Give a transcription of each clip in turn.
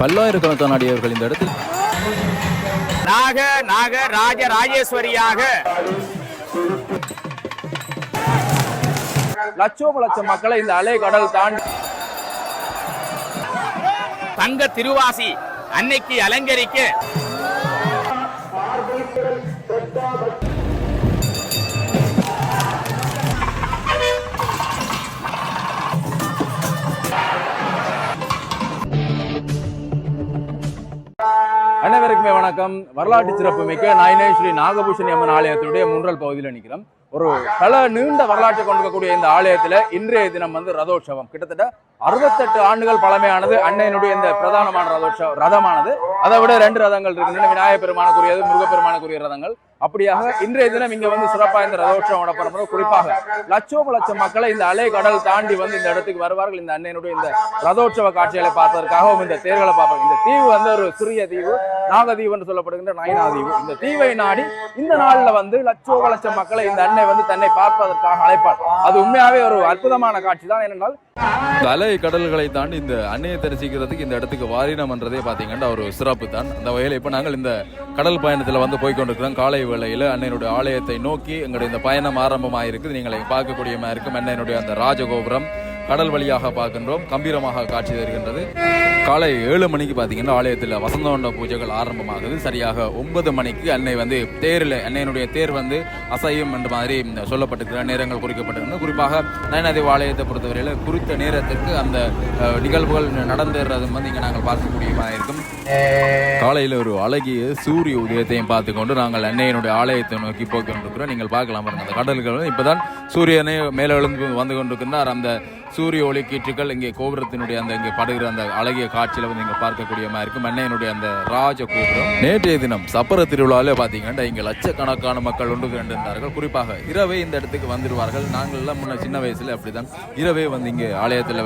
பல்லாயிரக்கணக்கான அடியவர்கள் இந்த இடத்தில். நாக நாக ராஜ ராஜேஸ்வரியாக. லட்சோப லட்சம் மக்களை இந்த அலை கடல் தாண்டி. தங்க திருவாசி அன்னைக்கு அலங்கரிக்க அனைவருக்குமே வணக்கம். வரலாற்று சிறப்பு மிக்க நாயனேஸ்வரி ஸ்ரீ நாகபூஷணி அம்மன் ஆலயத்தினுடைய முன்றல் பகுதியில் நிற்கிறோம் ஒரு பல நீண்ட வரலாற்றை கொண்டிருக்கக்கூடிய இந்த ஆலயத்துல இன்றைய தினம் வந்து ரதோற்சவம் கிட்டத்தட்ட அறுபத்தெட்டு ஆண்டுகள் பழமையானது அன்னையினுடைய இந்த பிரதானமான ரதோற்சவம் ரதமானது. அதை விட ரெண்டு ரதங்கள் இருக்கின்றன விநாயகப் பெருமானுக்குரியது முருகப்பெருமானுக்குரிய ரதங்கள். அப்படியாக இன்றைய தினம் இங்க வந்து சிறப்பா இந்த ரதோற்சவம் நடப்பது குறிப்பாக லட்சோப லட்சம் மக்களை இந்த அலை கடல் தாண்டி வந்து இந்த இடத்துக்கு வருவார்கள். இந்த அன்னையினுடைய இந்த ரதோற்சவ காட்சிகளை பார்ப்பதற்காகவும் இந்த தேர்களை பார்ப்பாங்க இந்த தீவு வந்து ஒரு சிறிய தீவு நாகதீவு என்று சொல்லப்படுகின்ற நயனா தீவு. இந்த தீவை நாடி இந்த நாள்ல வந்து லட்சோப லட்சம் மக்களை இந்த அன்னை வந்து தன்னை பார்ப்பதற்காக அழைப்பார் அது உண்மையாவே ஒரு அற்புதமான காட்சி தான் ஏனென்றால் இந்த அலை கடல்களை தாண்டி இந்த அன்னையை தரிசிக்கிறதுக்கு இந்த இடத்துக்கு வாரினம் என்றதே பாத்தீங்கன்னா ஒரு சிறப்பு தான். அந்த வகையில் இப்போ நாங்கள் இந்த கடல் பயணத்தில் வந்து போய் கொண்டிருக்கிறோம் காலை வேளையில் அன்னையினுடைய ஆலயத்தை நோக்கி எங்களுடைய இந்த பயணம் ஆரம்பமாயிருக்கு நீங்கள் இங்க பார்க்கக்கூடியமா இருக்கும் அன்னையினுடைய அந்த ராஜகோபுரம் கடல் வழியாக பார்க்கின்றோம். கம்பீரமாக காட்சி தருகின்றது. காலை ஏழு மணிக்கு பார்த்தீங்கன்னா ஆலயத்தில் வசந்தோண்ட பூஜைகள் ஆரம்பமாகுது. சரியாக ஒன்பது மணிக்கு அன்னை வந்து தேரில் அன்னையினுடைய தேர் வந்து அசையும் என்ற மாதிரி சொல்லப்பட்டிருக்கிற நேரங்கள் குறிக்கப்பட்டிருக்கிறது குறிப்பாக நயனாதேவ ஆலயத்தை பொறுத்தவரையில் குறித்த நேரத்திற்கு அந்த நிகழ்வுகள் நடந்துடுறது வந்து இங்கே நாங்கள் பார்க்கக்கூடியமாக இருக்கும். காலையில் ஒரு அழகிய சூரிய உதயத்தையும் பார்த்து கொண்டு நாங்கள் அன்னையினுடைய ஆலயத்தை நோக்கி போய் கொண்டிருக்கிறோம் நீங்கள் பார்க்கலாம் பாருங்க அந்த கடல்கள் இப்பதான் சூரியனை மேலெழுந்து வந்து கொண்டிருக்கின்றார். அந்த சூரிய ஒளி கீற்றுகள் இங்கே கோபுரத்தினுடைய அந்த இங்கே படுகிற அந்த அழகிய காட்சியில் வந்து இங்கே பார்க்கக்கூடியமா இருக்கும். மன்னையனுடைய அந்த ராஜ கோபுரம் நேற்றைய தினம் சப்பர திருவிழாவில் பார்த்தீங்கன்னா இங்கே லட்சக்கணக்கான மக்கள் ஒன்று கண்டிருந்தார்கள் குறிப்பாக இரவே இந்த இடத்துக்கு வந்துடுவார்கள் நாங்கள் எல்லாம் முன்ன சின்ன வயசுல அப்படிதான். இரவே வந்து இங்கே ஆலயத்தில்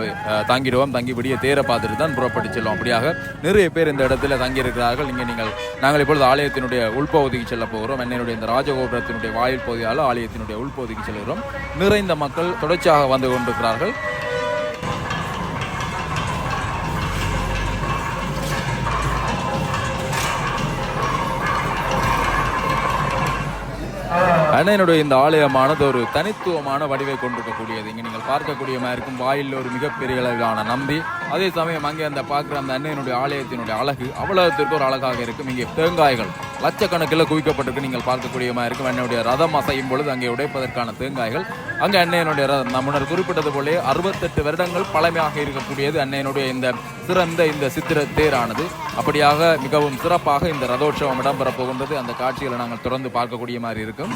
தங்கிடுவோம். தங்கிபடியே தேரை பார்த்துட்டு தான் புறப்பட்டு செல்வோம். அப்படியாக நிறைய பேர் இந்த இடத்துல தங்கி இருக்கிறார்கள் இங்கே நீங்கள் நாங்கள் இப்பொழுது ஆலயத்தினுடைய உள்பகுதிக்கு செல்ல போகிறோம். என்னுடைய இந்த ராஜகோபுரத்தினுடைய வாயில் பகுதியால் ஆலயத்தினுடைய உள்பகுதிக்கு செல்கிறோம். நிறைந்த மக்கள் தொடர்ச்சியாக வந்து கொண்டிருக்கிறார்கள். அண்ணனுடைய இந்த ஆலயமானது ஒரு தனித்துவமான வடிவை கொண்டிருக்கக்கூடியது. இங்கே நீங்கள் பார்க்கக்கூடியமா இருக்கும். வாயில் ஒரு மிகப்பெரிய அளவிலான நம்பி அதே சமயம் அங்கே அந்த பார்க்குற அந்த அண்ணனுடைய ஆலயத்தினுடைய அழகு அவ்வளவுத்திற்கு ஒரு அழகாக இருக்கும். இங்கே தேங்காய்கள். லட்சக்கணக்கில் குவிக்கப்பட்டிருக்கு. நீங்கள் பார்க்கக்கூடியமா இருக்கும். அன்னையுடைய ரதம் அசையும் பொழுது அங்கே உடைப்பதற்கான தேங்காய்கள். அங்கே அன்னையனுடைய ரதம் நான் முன்னர் குறிப்பிட்டது போலே அறுபத்தெட்டு வருடங்கள் பழமையாக இருக்கக்கூடியது. அன்னையனுடைய இந்த சிறந்த இந்த சித்திர தேரானது. அப்படியாக மிகவும் சிறப்பாக இந்த ரதோற்சவம் இடம்பெறப் போகின்றது. அந்த காட்சிகளை நாங்கள் தொடர்ந்து பார்க்கக்கூடிய மாதிரி இருக்கும்.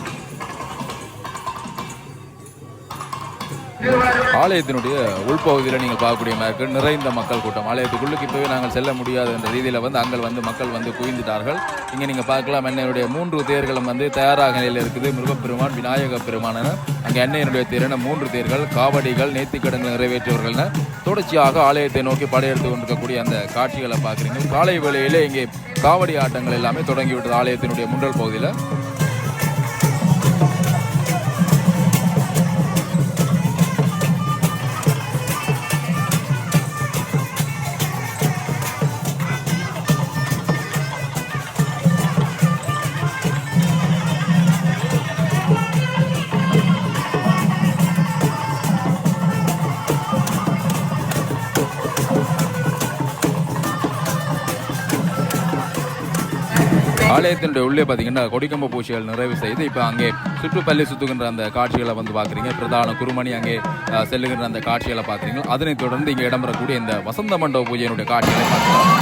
ஆலயத்தினுடைய உள்பகுதியில் நீங்கள் பார்க்கக்கூடிய மாதிரி நிறைந்த மக்கள் கூட்டம். ஆலயத்துக்குள்ளுக்கு இப்போவே நாங்கள் செல்ல முடியாது என்ற ரீதியில் வந்து அங்கே வந்து மக்கள் வந்து குவிந்துட்டார்கள். இங்கே நீங்கள் பார்க்கலாம் என்னுடைய மூன்று தேர்களும் வந்து தயாராக நிலையில் இருக்குது. முருகப்பெருமான் விநாயக பெருமான அங்கே அன்னையனுடைய தேரான மூன்று தேர்கள் காவடிகள் நேர்த்திக்கடன்கள் நிறைவேற்றியவர்கள் தொடர்ச்சியாக ஆலயத்தை நோக்கி படையெடுத்து கொண்டிருக்கக்கூடிய அந்த காட்சிகளை பார்க்குறீங்க காலை வேளையிலே இங்கே காவடி ஆட்டங்கள் எல்லாமே தொடங்கிவிட்டது ஆலயத்தினுடைய முன்றல் பகுதியில். ஆலயத்தினுடைய உள்ளே பார்த்தீங்கன்னா கொடிக்கம்ப பூச்சிகள் நிறைவு செய்து இப்போ அங்கே சுற்றுப்பள்ளி சுத்துகின்ற அந்த காட்சிகளை வந்து பார்க்குறீங்க. பிரதான குருமணி அங்கே செல்லுகின்ற அந்த காட்சிகளை பார்க்குறீங்க. அதனைத் தொடர்ந்து இங்கே இடம்பெறக்கூடிய இந்த வசந்த மண்டப பூஜையினுடைய காட்சிகளை பார்க்கலாம்.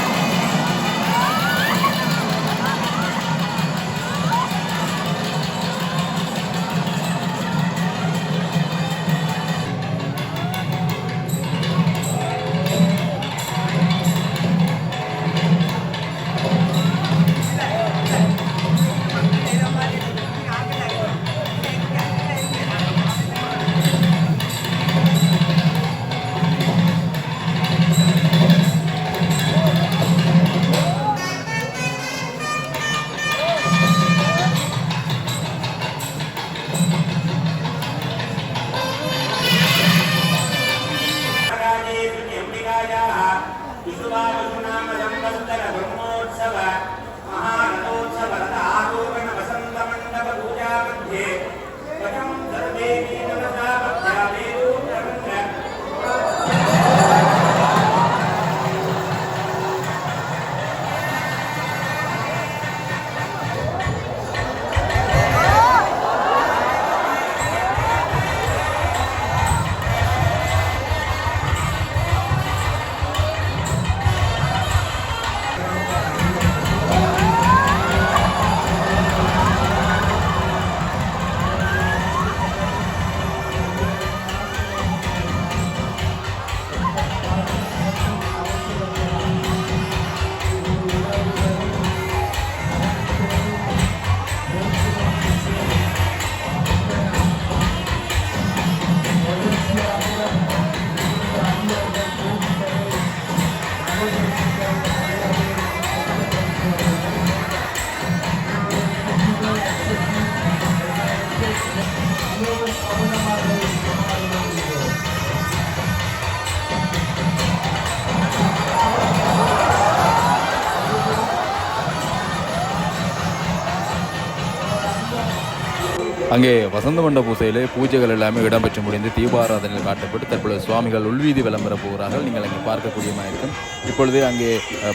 அங்கே வசந்த மண்ட பூசையிலே பூஜைகள் எல்லாமே இடம்பெற்று முடிந்து தீபாராதனையில் காட்டப்பட்டு தற்பொழுது சுவாமிகள் உள்வீதி விளம்பர போகிறார்கள். நீங்கள் அங்கே பார்க்கக்கூடியமாக இருக்கும் இப்பொழுதே அங்கே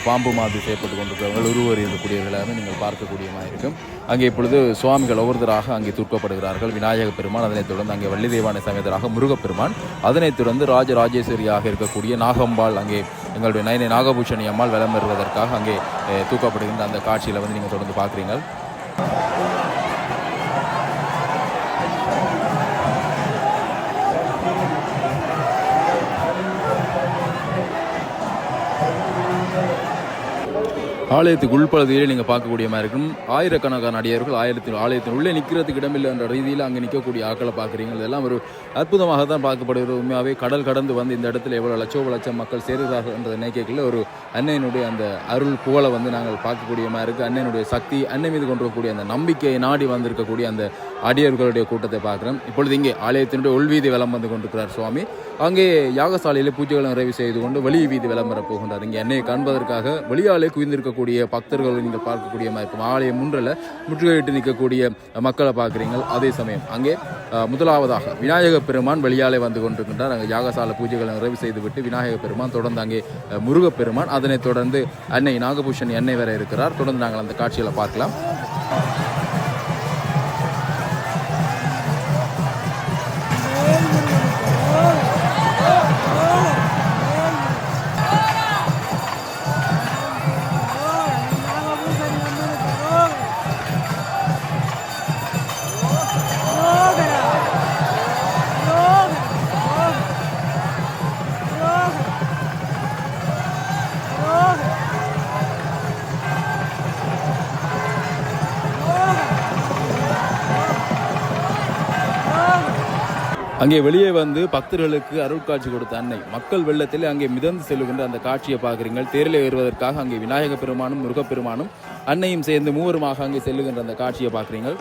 பாம்பு மாதிரி செய்யப்பட்டு கொண்டிருக்கிறவர்கள் உருவர் இருக்கக்கூடியவர்கள் எல்லாமே நீங்கள் பார்க்கக்கூடியமாக இருக்கும் அங்கே இப்பொழுது சுவாமிகள் ஒவ்வொருத்தராக அங்கே தூக்கப்படுகிறார்கள் விநாயக பெருமான் அதனைத் தொடர்ந்து அங்கே வள்ளி தெய்வானை சமேதராக முருகப்பெருமான் அதனைத் தொடர்ந்து ராஜராஜேஸ்வரியாக இருக்கக்கூடிய நாகம்பாள் அங்கே எங்களுடைய நயனை நாகபூஷணி அம்மாள் விளம்பெறுவதற்காக அங்கே தூக்கப்படுகின்ற அந்த காட்சியில் வந்து நீங்கள் தொடர்ந்து பார்க்குறீங்க ஆலயத்துக்கு உள்பகுதியிலே நீங்கள் பார்க்கக்கூடிய மாதிரி இருக்கும். ஆயிரக்கணக்கான அடியார்கள் ஆயிரத்தில் ஆலயத்தின் உள்ளே நிற்கிறதுக்கு இடமில்லை என்ற ரீதியில் அங்கே நிற்கக்கூடிய ஆக்களை பார்க்குறீங்க. இதெல்லாம் ஒரு அற்புதமாக தான் பார்க்கப்படுகிறது. உண்மையாகவே கடல் கடந்து வந்து இந்த இடத்துல எவ்வளோ லட்சோ லட்சம் மக்கள் சேருகிறார்கள் என்ற நினைக்கல ஒரு அன்னையினுடைய அந்த அருள் புகழை வந்து நாங்கள் பார்க்கக்கூடிய மாதிரி இருக்குது அன்னையினுடைய சக்தி அன்னை மீது கொண்டு வரக்கூடிய அந்த நம்பிக்கையை நாடி வந்திருக்கக்கூடிய அந்த அடியர்களுடைய கூட்டத்தை பார்க்குறோம். இப்பொழுது இங்கே ஆலயத்தினுடைய உள்வீதி விளம் வந்து கொண்டிருக்கிறார் சுவாமி. அங்கே யாகசாலையில் பூஜைகளை நிறைவு செய்து கொண்டு வெளி வீதி விளம்பரம் போகின்றார். இங்கே அன்னையை காண்பதற்காக வெளியாலே குவிந்திருக்கக்கூடிய பக்தர்களை நீங்கள் பார்க்கக்கூடிய மாதிரி இருக்கும் ஆலயம் முன்றில் முற்றுகையிட்டு நிற்கக்கூடிய மக்களை பார்க்குறீங்க அதே சமயம் அங்கே முதலாவதாக விநாயக பெருமான் வெளியாலே வந்து கொண்டிருக்கின்றார். அங்கே யாகசால பூஜைகளை நிறைவு செய்துவிட்டு விநாயக பெருமான் தொடர்ந்து அங்கே முருகப்பெருமான் அதனைத் தொடர்ந்து அன்னை நாகபூஷணி அன்னை வர இருக்கிறார். தொடர்ந்து நாங்கள் அந்த காட்சிகளை பார்க்கலாம். அங்கே வெளியே வந்து பக்தர்களுக்கு அருட்காட்சி கொடுத்த அன்னை. மக்கள் வெள்ளத்தில் அங்கே மிதந்து செல்லுகின்ற அந்த காட்சியை பார்க்குறீங்கள் தேரில் ஏறுவதற்காக அங்கே விநாயக பெருமானும் முருகப்பெருமானும் அன்னையும் சேர்ந்து மூவருமாக அங்கே செல்லுகின்ற அந்த காட்சியை பார்க்குறீங்கள்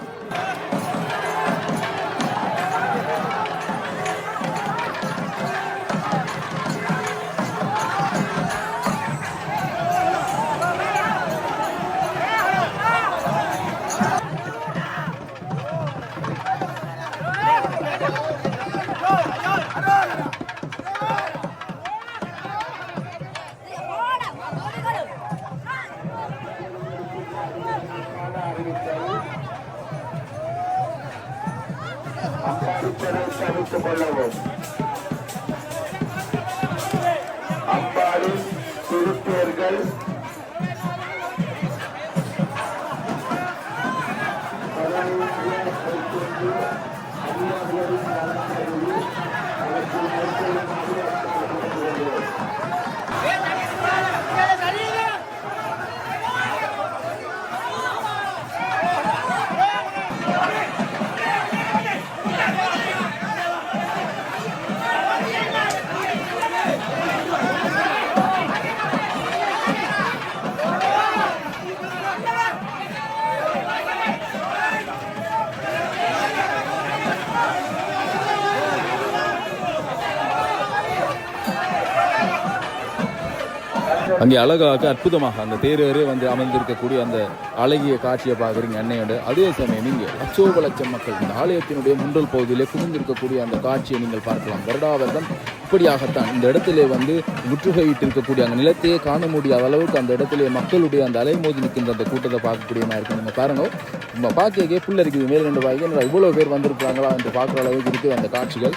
அங்கே அழகாக அற்புதமாக அந்த தேரேறே வந்து அமர்ந்திருக்கக்கூடிய அந்த அழகிய காட்சியை பார்க்குறீங்க அன்னையோட. அதே சமயம் இங்கே லட்சோப லட்சம் மக்கள் இந்த ஆலயத்தினுடைய முன்றல் பகுதியிலே குவிந்திருக்கக்கூடிய அந்த காட்சியை நீங்கள் பார்க்கலாம். வருடாவர்தம் இப்படியாகத்தான் இந்த இடத்திலே வந்து முற்றுகையிட்டு இருக்கக்கூடிய அந்த நிலத்தையே காண முடியாத அளவுக்கு அந்த இடத்திலே மக்களுடைய அந்த அலைமோதி நிற்கின்ற அந்த கூட்டத்தை பார்க்கக்கூடிய மாதிரி இருக்கும் நீங்கள் பாருங்க நம்ம பார்க்க புள்ள இருக்குது மேல் ரெண்டு வாய்க்கு இவ்வளோ பேர் வந்திருக்கிறாங்களா என்று பார்க்குற அளவுக்கு இருக்குது அந்த காட்சிகள்.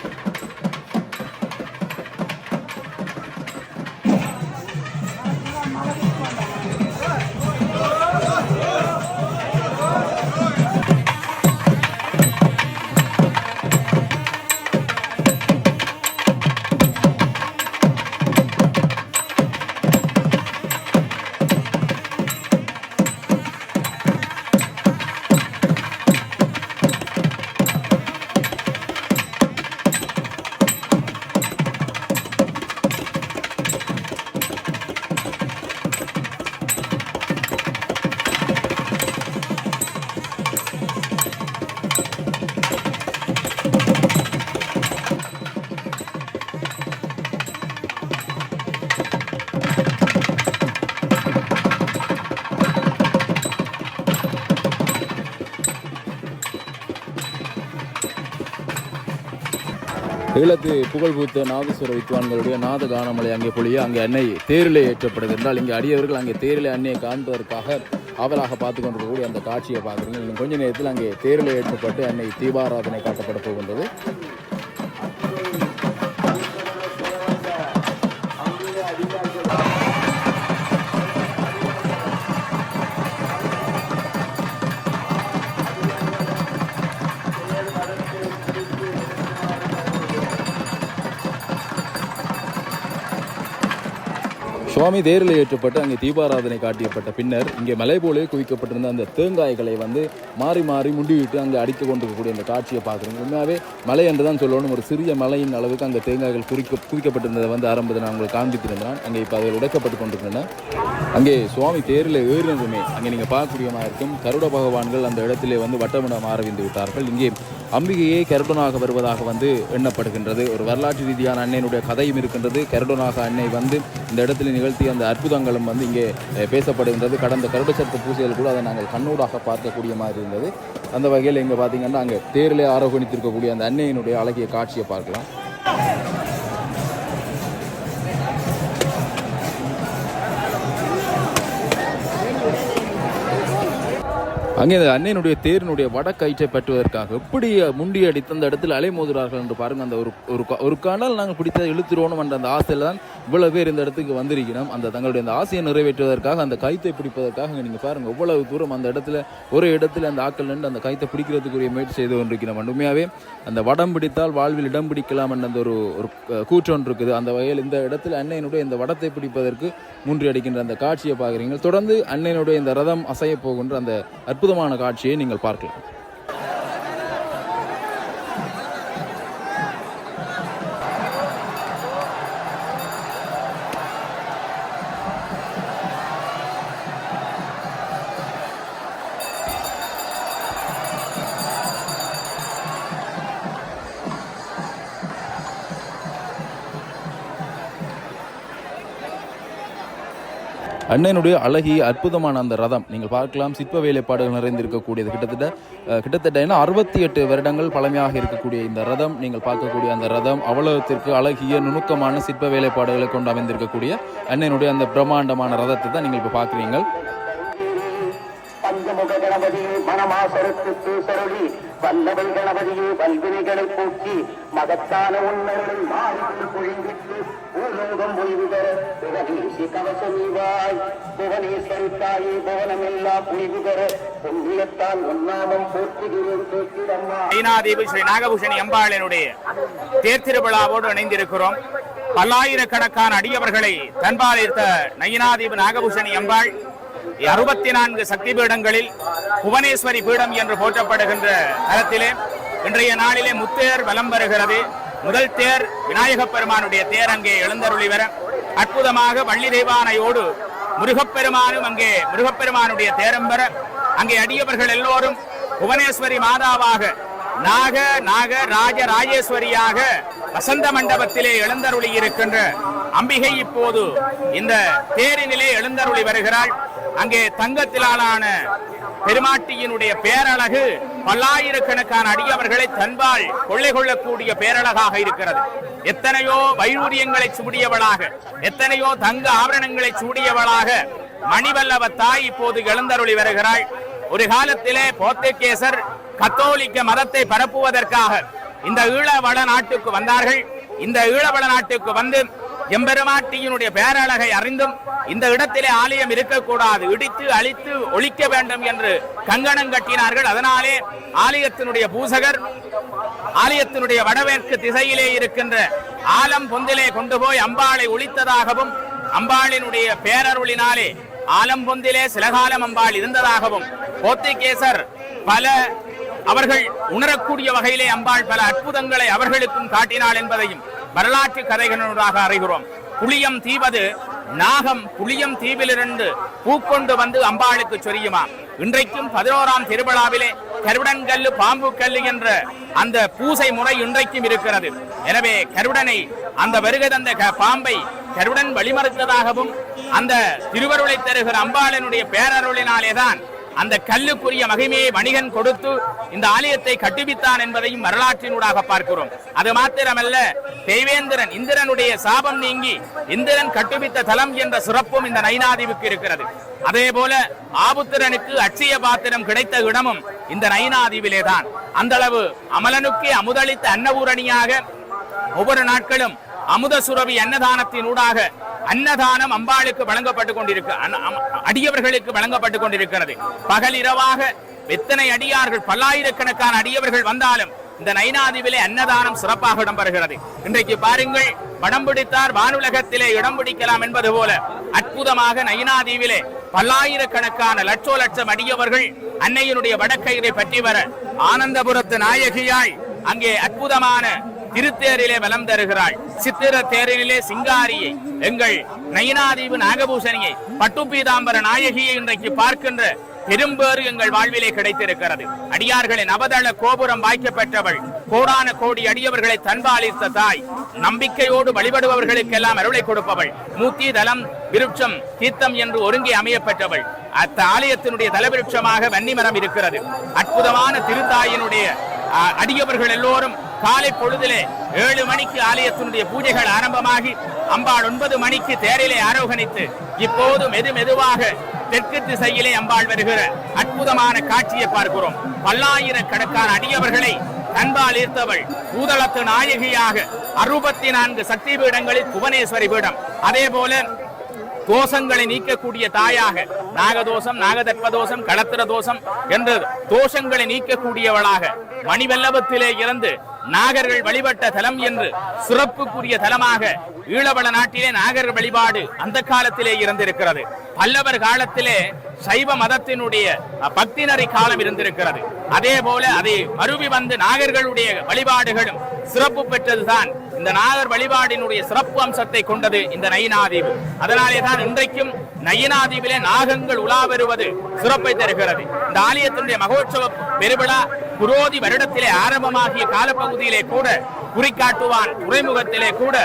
ஈழத்து புகழ்பூத்த நாதஸ்வர வித்வான்களுடைய நாத கானமலை அங்கே பொழிய அங்கே அன்னை தேரிலே ஏற்றப்படுது என்றால் இங்கே அடியவர்கள் அங்கே தேரிலே அன்னையை காண்பதற்காக ஆவலாக பார்த்து கொண்டிருக்கக்கூடிய அந்த காட்சியை பார்க்குறீங்க இன்னும் கொஞ்ச நேரத்தில் அங்கே தேரிலே ஏற்றப்பட்டு அன்னை தீபாராதனை காட்டப்பட போகின்றது. சுவாமி தேரில் ஏற்றப்பட்டு அங்கே தீபாராதனை காட்டியப்பட்ட பின்னர் இங்கே மலை போலே குவிக்கப்பட்டிருந்த அந்த தேங்காய்களை வந்து மாறி மாறி முண்டிவிட்டு அங்கே அடித்து கொண்டிருக்கக்கூடிய அந்த காட்சியை பார்க்குறோம். உண்மையாகவே மலை என்று தான் சொல்லணும். ஒரு சிறிய மலையின் அளவுக்கு அங்கே தேங்காய்கள் குறிக்க குவிக்கப்பட்டிருந்ததை வந்து ஆரம்பத்தில் நான் உங்களுக்கு காண்பித்திருந்தேன் அங்கே இப்போ அதில் உடைக்கப்பட்டு கொண்டிருக்கின்றன. அங்கே சுவாமி தேரில் ஏறினதுமே அங்கே நீங்கள் பார்க்கக்கூடியமாக இருக்கும் கருட பகவான்கள் அந்த இடத்திலே வந்து வட்டமிடம் ஆரம்பித்து விட்டார்கள். இங்கே அம்பிகையே கருடனாக வருவதாக வந்து எண்ணப்படுகின்றது. ஒரு வரலாற்று ரீதியான அன்னையினுடைய கதையும் இருக்கின்றது. கருடனாக அன்னை வந்து இந்த இடத்துல நிகழ்த்திய அந்த அற்புதங்களும் வந்து இங்கே பேசப்படுகின்றது. கடந்த கருட சத்த பூசைகள் கூட அதை நாங்கள் கண்ணூடாக பார்க்கக்கூடிய மாதிரி இருந்தது. அந்த வகையில் இங்கே பார்த்தீங்கன்னா அங்கே தேரிலே ஆரோகணித்திருக்கக்கூடிய அந்த அன்னையினுடைய அழகிய காட்சியை பார்க்கலாம். அங்கே இந்த அன்னையினுடைய தேரினுடைய வடக்கயிற்றை பற்றுவதற்காக எப்படி முண்டி அடித்து அந்த இடத்துல அலைமோதுறார்கள் என்று பாருங்கள். அந்த ஒரு ஒரு க- ஒரு காணால் நாங்கள் பிடித்த இழுத்துருவோம் என்ற அந்த ஆசையில் தான் இவ்வளோ பேர் இந்த இடத்துக்கு வந்திருக்கிறோம். அந்த தங்களுடைய அந்த ஆசையை நிறைவேற்றுவதற்காக அந்த கைத்தை பிடிப்பதற்காக நீங்கள் பாருங்கள். எவ்வளவு தூரம் அந்த இடத்துல ஒரே இடத்துல அந்த ஆக்கள் நின்று அந்த கைத்தை பிடிக்கிறதுக்குரிய முயற்சி செய்து கொண்டிருக்கிறோம். உண்மையாகவே அந்த வடம் பிடித்தால் வாழ்வில் இடம் பிடிக்கலாம் என்ற அந்த ஒரு ஒரு கூற்றம் இருக்குது. அந்த வகையில் இந்த இடத்துல அன்னையினுடைய இந்த வடத்தை பிடிப்பதற்கு முன்றி அடிக்கின்ற அந்த காட்சியை பார்க்குறீங்க தொடர்ந்து அன்னையினுடைய இந்த ரதம் அசைய போகின்ற அந்த அற்புதமான காட்சியை நீங்கள் பார்க்கலாம். அண்ணனுடைய அழகிய அற்புதமான அந்த ரதம் நீங்கள் பார்க்கலாம் சிற்ப வேலைப்பாடுகள் நிறைந்திருக்கக்கூடியது. கிட்டத்தட்ட கிட்டத்தட்ட ஏன்னா அறுபத்தி எட்டு வருடங்கள் பழமையாக இருக்கக்கூடிய இந்த ரதம் நீங்கள் பார்க்கக்கூடிய அந்த ரதம் அவ்வளவுத்திற்கு அழகிய நுணுக்கமான சிற்ப வேலைப்பாடுகளை கொண்டு அமைந்திருக்கக்கூடிய அண்ணனுடைய அந்த பிரம்மாண்டமான ரதத்தை தான் நீங்கள் இப்போ பார்க்குறீங்க பஞ்சமுக பூசரொளி வல்லவை கணபதியே வல்வினைகளை போக்கி மகத்தான உண்மைகளை மாறிக்கொண்டு பொழிந்திட்டு பூலோகம் ஓய்வு புவனேசி கவசமீவாய் புவனேஸ்வரி தாயே புவனமெல்லாம் புனிவு பெற உன்னாமம் போற்றுகிறேன் கேட்கிறம்மா ஐநாதேவி ஸ்ரீ நாகபூஷணி அம்பாளினுடைய தேர்த்திருவிழாவோடு இணைந்திருக்கிறோம். பல்லாயிரக்கணக்கான அடியவர்களை தன்பால் ஈர்த்த நயினாதேவி நாகபூஷணி அம்பாள் அறுபத்தி நான்கு சக்தி பீடங்களில் புவனேஸ்வரி பீடம் என்று போற்றப்படுகின்ற தரத்திலே இன்றைய நாளிலே முத்தேர் வலம் வருகிறது. முதல் தேர் விநாயகப் பெருமானுடைய தேர் அங்கே எழுந்தருளி வர அற்புதமாக வள்ளி தெய்வானையோடு முருகப்பெருமானும் அங்கே முருகப்பெருமானுடைய தேரம் பெற அங்கே அடியவர்கள் எல்லோரும் புவனேஸ்வரி மாதாவாக நாக நாக ராஜ ராஜேஸ்வரியாக வசந்த மண்டபத்திலே எழுந்தருளி இருக்கின்ற அம்பிகை இப்போது இந்த தேரினிலே எழுந்தருளி வருகிறாள். அங்கே தங்கத்திலான பெருமாட்டியினுடைய பேரழகு பல்லாயிரக்கணக்கான அடியவர்களை தன்பால் கொள்ளை கொள்ளக்கூடிய பேரழகாக இருக்கிறது. எத்தனையோ வைரூரியங்களை சூடியவளாக எத்தனையோ தங்க ஆபரணங்களை சூடியவளாக மணிவல்லவ தாய் இப்போது எழுந்தருளி வருகிறாள். ஒரு காலத்திலே போர்த்துகேசர் கத்தோலிக்க மதத்தை பரப்புவதற்காக இந்த ஈழவள நாட்டுக்கு வந்தார்கள். இந்த ஈழவள நாட்டுக்கு வந்து எம்பெருமாட்டியினுடைய பேரழகை அறிந்தும் இந்த இடத்திலே ஆலயம் இருக்கக்கூடாது. இடித்து அழித்து ஒழிக்க வேண்டும் என்று கங்கணம் கட்டினார்கள். அதனாலே ஆலயத்தினுடைய பூசகர் ஆலயத்தினுடைய வடமேற்கு திசையிலே இருக்கின்ற ஆலம் பொந்திலே கொண்டு போய் அம்பாளை ஒழித்ததாகவும் அம்பாளினுடைய பேரருளினாலே ஆலம்பொந்திலே சிலகாலம் அம்பாள் இருந்ததாகவும் போத்திகேசர் பல அவர்கள் உணரக்கூடிய வகையிலே அம்பாள் பல அற்புதங்களை அவர்களுக்கும் காட்டினாள் என்பதையும் வரலாற்று கதைகளினூடாக அறிகிறோம். புளியம் தீவது நாகம் புளியம் தீவிலிருந்து பூக்கொண்டு வந்து அம்பாளுக்கு சொரியுமா? இன்றைக்கும் பதினோராம் திருவிழாவிலே கருடன் கல்லு பாம்பு கல்லு என்ற அந்த பூசை முறை இன்றைக்கும் இருக்கிறது. எனவே கருடனை அந்த வருகை தந்த க- பாம்பை கருடன் வழிமறுத்ததாகவும் அந்த திருவருளை தருகிற அம்பாளனுடைய பேரருளினாலேதான் அந்த கல்லுக்குரிய மகிமையை வணிகன் கொடுத்து இந்த ஆலயத்தை கட்டுவித்தான் என்பதையும் வரலாற்றினூடாக பார்க்கிறோம். அது மாத்திரமல்ல தேவேந்திரன் இந்திரனுடைய சாபம் நீங்கி இந்திரன் கட்டுவித்த தலம் என்ற சிறப்பும் இந்த நைனாதிவுக்கு இருக்கிறது. அதே போல ஆபுத்திரனுக்கு அட்சய பாத்திரம் கிடைத்த இடமும் இந்த நைனாதீவிலே தான் அந்த அளவு அமலனுக்கே அமுதளித்த அன்னபூரணியாக ஒவ்வொரு நாட்களும் அமுத சுரபி அன்னதானத்தினூடாக அன்னதானம் அம்பாளுக்கு வழங்கப்பட்டுக் கொண்டிருக்க. அடியவர்களுக்கு வழங்கப்பட்டுக் கொண்டிருக்கிறது. பகல் இரவாக எத்தனை அடியார்கள் பல்லாயிரக்கணக்கான அடியவர்கள் வந்தாலும் இந்த நைனாதிவிலே அன்னதானம் சிறப்பாக இடம்பெறுகிறது. இன்றைக்கு பாருங்கள் படம் பிடித்தார் வானுலகத்திலே இடம் பிடிக்கலாம் என்பது போல அற்புதமாக நைனாதீவிலே பல்லாயிரக்கணக்கான லட்சோ லட்சம் அடியவர்கள் அன்னையினுடைய வடக்கயிறை பற்றி வர ஆனந்தபுரத்து நாயகியாய் அங்கே அற்புதமான திருத்தேரிலே வலம் தருகிறாள். சித்திர தேரிலே சிங்காரியை எங்கள் நயினாதீவு நாகபூஷணியை பட்டுப்பீதாம்பர நாயகியை இன்றைக்கு பார்க்கின்ற பெரும்பேறு எங்கள் வாழ்விலே கிடைத்திருக்கிறது. அடியார்களின் அவதள கோபுரம் வாய்க்க பெற்றவள் கோடான கோடி அடியவர்களை தன்பாலித்த தாய் நம்பிக்கையோடு வழிபடுபவர்களுக்கெல்லாம் அருளை கொடுப்பவள் மூத்தி தலம் விருட்சம் தீர்த்தம் என்று ஒருங்கே அமையப்பெற்றவள் அத்த ஆலயத்தினுடைய தலவிருட்சமாக வன்னிமரம் இருக்கிறது. அற்புதமான திருத்தாயினுடைய அடியவர்கள் எல்லோரும் காலை பொழுதிலே ஏழு மணிக்கு ஆலயத்தினுடைய பூஜைகள் ஆரம்பமாகி அம்பாள் ஒன்பது மணிக்கு தேரிலே ஆரோகணித்து இப்போது மெது மெதுவாக தெற்கு திசையிலே அம்பாள் வருகிற அற்புதமான காட்சியை பார்க்கிறோம். பல்லாயிரக்கணக்கான அடியவர்களை அன்பால் ஈர்த்தவள் பூதளத்து நாயகியாக அறுபத்தி நான்கு சக்தி பீடங்களில் புவனேஸ்வரி பீடம். அதே போல தோஷங்களை நீக்கக்கூடிய தாயாக நாகதோஷம் நாகதர்ப்ப தோஷம் தோஷம் என்று தோஷங்களை நீக்கக்கூடியவளாக மணிவல்லபத்திலே இருந்து நாகர்கள் வழிபட்ட தலம் என்று சிறப்புக்குரிய தலமாக ஈழவள நாட்டிலே நாகர் வழிபாடு அந்த காலத்திலே இருந்திருக்கிறது. பல்லவர் காலத்திலே சைவ மதத்தினுடைய பக்தினரை காலம் இருந்திருக்கிறது. அதே போல அதை மருவி வந்து நாகர்களுடைய வழிபாடுகளும் சிறப்பு பெற்றதுதான் இந்த நாகர் வழிபாடினுடைய சிறப்பு அம்சத்தை கொண்டது இந்த நயினாதீவு. அதனாலே தான் இன்றைக்கும் நயினாதீவிலே நாகங்கள் உலா வருவது சிறப்பை தருகிறது. இந்த ஆலயத்தினுடைய மகோற்சவ பெருவிழா குரோதி வருடத்திலே ஆரம்பமாகிய காலப்பகுதியிலே கூட குறிக்காட்டுவான் துறைமுகத்திலே கூட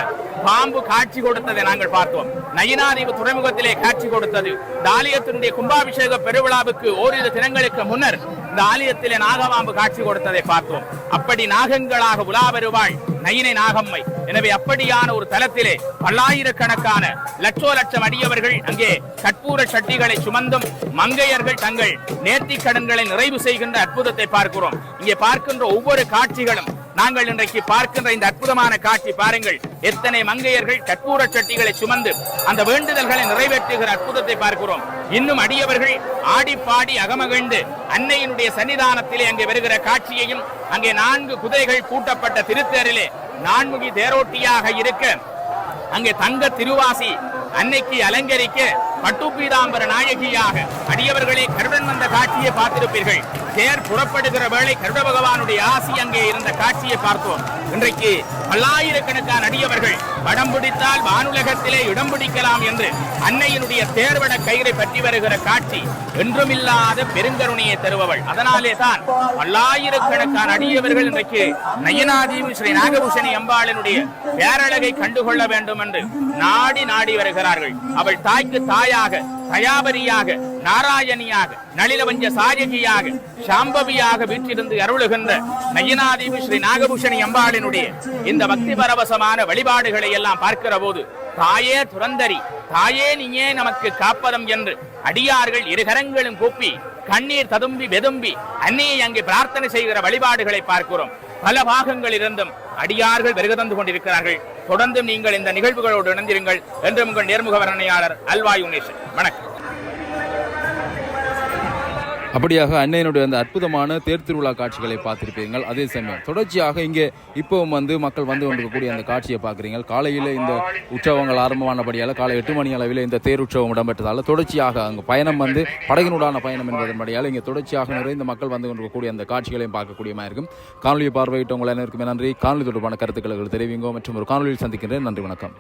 பாம்பு காட்சி கொடுத்ததை நாங்கள் பார்த்தோம். நயினாதீவு துறைமுகத்திலே காட்சி கொடுத்தது. இந்த ஆலயத்தினுடைய கும்பாபிஷேக பெருவிழாவுக்கு ஓரிரு தினங்களுக்கு முன்னர் இந்த ஆலயத்திலே நாகமாம்பு காட்சி கொடுத்ததை பார்த்தோம். அப்படி நாகங்களாக உலா வருவாள் நயினை நாகம்மை. எனவே அப்படியான ஒரு தலத்திலே பல்லாயிரக்கணக்கான லட்சோ லட்சம் அடியவர்கள் அங்கே கற்பூர சட்டிகளை சுமந்தும் மங்கையர்கள் தங்கள் நேர்த்திக் கடன்களை நிறைவு செய்கின்ற அற்புதத்தை பார்க்கிறோம். இங்கே பார்க்கின்ற ஒவ்வொரு காட்சிகளும் நாங்கள் இன்றைக்கு பார்க்கின்ற இந்த அற்புதமான காட்சி பாருங்கள். எத்தனை மங்கையர்கள் கற்பூர சட்டிகளை சுமந்து அந்த வேண்டுதல்களை நிறைவேற்றுகிற அற்புதத்தை பார்க்கிறோம். இன்னும் அடியவர்கள் ஆடி பாடி அகமகிழ்ந்து அன்னையினுடைய சன்னிதானத்திலே அங்கே வருகிற காட்சியையும் அங்கே நான்கு குதிரைகள் பூட்டப்பட்ட திருத்தேரிலே நான்முகி தேரோட்டியாக இருக்க அங்கே தங்க திருவாசி அன்னைக்கு அலங்கரிக்க பட்டுப்பீதாம்பர நாயகியாக அடியவர்களே கருடன் வந்த காட்சியை பார்த்திருப்பீர்கள். தேர் புறப்படுகிற வேளை கருட பகவானுடைய ஆசி அங்கே இருந்த காட்சியை பார்த்தோம் இன்றைக்கு பல்லாயிரக்கணக்கான அடியவர்கள் படம் பிடித்தால் வானுலகத்திலே இடம் பிடிக்கலாம் என்று அன்னையினுடைய தேர்வட கயிறை பற்றி வருகிற காட்சி என்றுமில்லாத பெருங்கருணையை தருபவள். அதனாலே தான் பல்லாயிரக்கணக்கான அடியவர்கள் இன்றைக்கு நயனாதீவு ஸ்ரீ நாகபூஷணி அம்பாளினுடைய பேரழகை கண்டுகொள்ள வேண்டும் என்று நாடி நாடி வருகிறார்கள். அவள் தாய்க்கு தாயாக தயாபரியாக நாராயணியாக நளினவஞ்ச சாயகியாக சாம்பவியாக வீற்றிருந்து அருளுகின்ற நயினாதேவி ஸ்ரீ நாகபூஷணி அம்பாளினுடைய இந்த பக்தி பரவசமான வழிபாடுகளை எல்லாம் பார்க்கிற போது தாயே துரந்தரி தாயே நீயே நமக்கு காப்பதம் என்று அடியார்கள் இருகரங்களும் கூப்பி கண்ணீர் ததும்பி வெதும்பி அன்னையை அங்கே பிரார்த்தனை செய்கிற வழிபாடுகளை பார்க்கிறோம். பல பாகங்களிலிருந்தும் அடியார்கள் வருக தந்து கொண்டிருக்கிறார்கள். தொடர்ந்து நீங்கள் இந்த நிகழ்வுகளோடு இணைந்திருங்கள். என்று உங்கள் நேர்முக வர்ணனையாளர் அல்வாயு நேசன் வணக்கம். அப்படியாக அன்னையினுடைய அந்த அற்புதமான தேர் திருவிழா காட்சிகளை பார்த்திருப்பீர்கள். அதே சமயம் தொடர்ச்சியாக இங்கே இப்பவும் வந்து மக்கள் வந்து கொண்டிருக்கக்கூடிய அந்த காட்சியை பார்க்குறீங்க காலையில் இந்த உற்சவங்கள் ஆரம்பமானபடியால் காலை எட்டு மணி அளவில் இந்த தேர் உற்சவம் இடம்பெற்றதால் தொடர்ச்சியாக அங்கே பயணம் வந்து படகினூடான பயணம் என்பதன்படியால் இங்கே தொடர்ச்சியாக நிறைந்த மக்கள் வந்து கொண்டிருக்கக்கூடிய அந்த காட்சிகளையும் பார்க்கக்கூடியமாக இருக்கும். காணொலியை பார்வையிட்டவங்களை அனைவருக்குமே நன்றி. காணொலி தொடர்பான கருத்துக்களை தெரிவிங்கோ மற்றும் ஒரு காணொலியில் சந்திக்கின்றேன். நன்றி வணக்கம்.